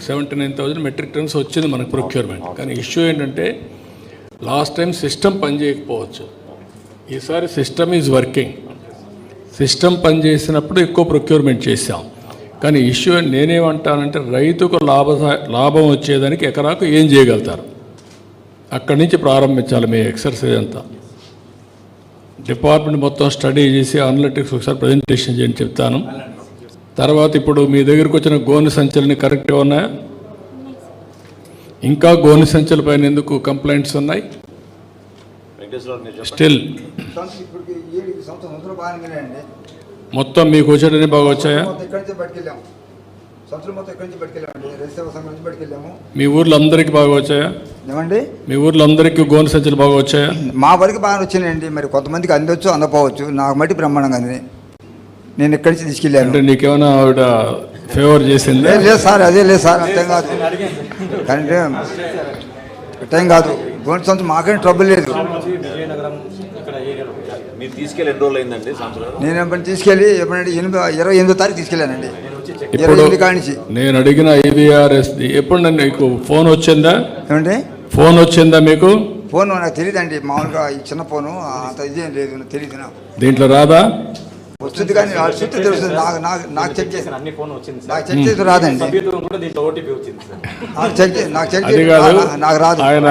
Seventy nine thousand metric tons వచ్చింది మనకు procurement కానీ ఇష్యూ ఏంటంటే లాస్ట్ టైం సిస్టమ్ పనిచేయకపోవచ్చు ఈసారి సిస్టమ్ ఈజ్ వర్కింగ్ సిస్టమ్ పనిచేసినప్పుడు ఎక్కువ ప్రొక్యూర్మెంట్ చేశాం. కానీ ఇష్యూ నేనేమంటానంటే రైతుకు లాభ లాభం వచ్చేదానికి ఎకరాకు ఏం చేయగలుగుతారు? అక్కడి నుంచి ప్రారంభించాలి మీ ఎక్సర్సైజ్ అంతా. డిపార్ట్మెంట్ మొత్తం స్టడీ చేసి అనలిటిక్స్ ఒకసారి ప్రజెంటేషన్ చేయని చెప్తాను. తర్వాత ఇప్పుడు మీ దగ్గరికి వచ్చిన గోను సంచులని కరెక్ట్గా ఉన్నాయా? ఇంకా గోను సంచుల పైన ఎందుకు కంప్లైంట్స్ ఉన్నాయి? స్టిల్ మొత్తం మీకు వచ్చేటన్ని బాగా వచ్చాయా? మీ ఊర్లో అందరికీ బాగా వచ్చాయా? ఏమండి? మీ ఊర్లో అందరికీ గోను సంచులు బాగా వచ్చాయా? మా వరకు బాగా వచ్చినాయండి. మరి కొంతమందికి అందొచ్చు అందపోవచ్చు నాకు మట్టి బ్రహ్మాండంగా అంది నేను ఇక్కడి నుంచి తీసుకెళ్ళాను? అంటే నీకేమైనా ఆవిడ ఫేవర్ చేసిందా? లేదు సార్ అదే లేదు సార్ అర్థం కాదు. కానీ అర్థం కాదు. గోంటి సంవత్సరం మాకేం ట్రబుల్ లేదు. నేను ఎప్పుడు తీసుకెళ్ళి ఎప్పుడంటే ఎనిమిది ఇరవై ఎనిమిదో తారీఖు తీసుకెళ్ళానండి. ఇప్పుడు నేను అడిగిన ఐవీఆర్ఎస్ది ఎప్పుడు నన్ను నీకు ఫోన్ వచ్చిందా? ఏమంటే ఫోన్ వచ్చిందా మీకు? ఫోన్ నాకు తెలియదండి మామూలుగా ఈ చిన్న ఫోను అంత ఇదేం లేదు నాకు తెలియదు నాకు. దీంట్లో రాదా? వస్తుంది కానీ చుట్టూ తెలుస్తుంది నాకు నాకు నాకు చెక్ చేసి అన్ని ఫోన్ వచ్చింది సార్. నాకు చెక్ చేసి రాదండి. కూడా దీంట్లో ఓటీపీ వచ్చింది సార్. నాకు చెక్ నాకు చెక్ చేసి నాకు రాదు. ఆయన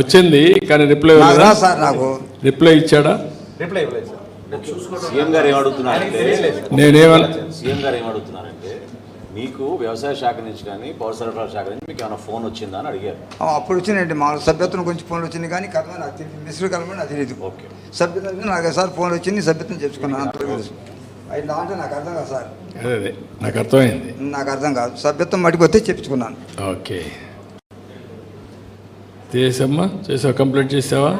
వచ్చింది కానీ రిప్లై నాకు? రాదు సార్ నాకు. రిప్లై ఇచ్చాడా? రిప్లై ఇవ్వలేదు సార్. సీఎం గారు ఏమడుగుతున్నారంటే నేనేమన్నా సీఎం గారు ఏమడుగుతున్నారంటే మీకు వ్యవసాయ శాఖ నుంచి కానీ పౌర సరఫరా శాఖ నుంచి మీకు ఏమైనా ఫోన్ వచ్చిందా అని అడిగారు. ఆ, అప్పుడు వచ్చినాయండి. మా సభ్యత్వం గురించి ఫోన్ వచ్చింది కానీ కథ నాకు తెలియదు కలమని నాకు తెలియదు ఓకే. సభ్యత్వం నాకు సార్ ఫోన్ వచ్చింది సభ్యత్వం తెలుసు అది దాంట్లో నాకు అర్థం కాదు సార్. అదే అదే. నాకు అర్థమైంది. నాకు అర్థం కాదు. సభ్యత్వం మటుకు వస్తే చెప్పించుకున్నాను ఓకే. చేసమ్మా చేసావా? కంప్లీట్ చేసావా?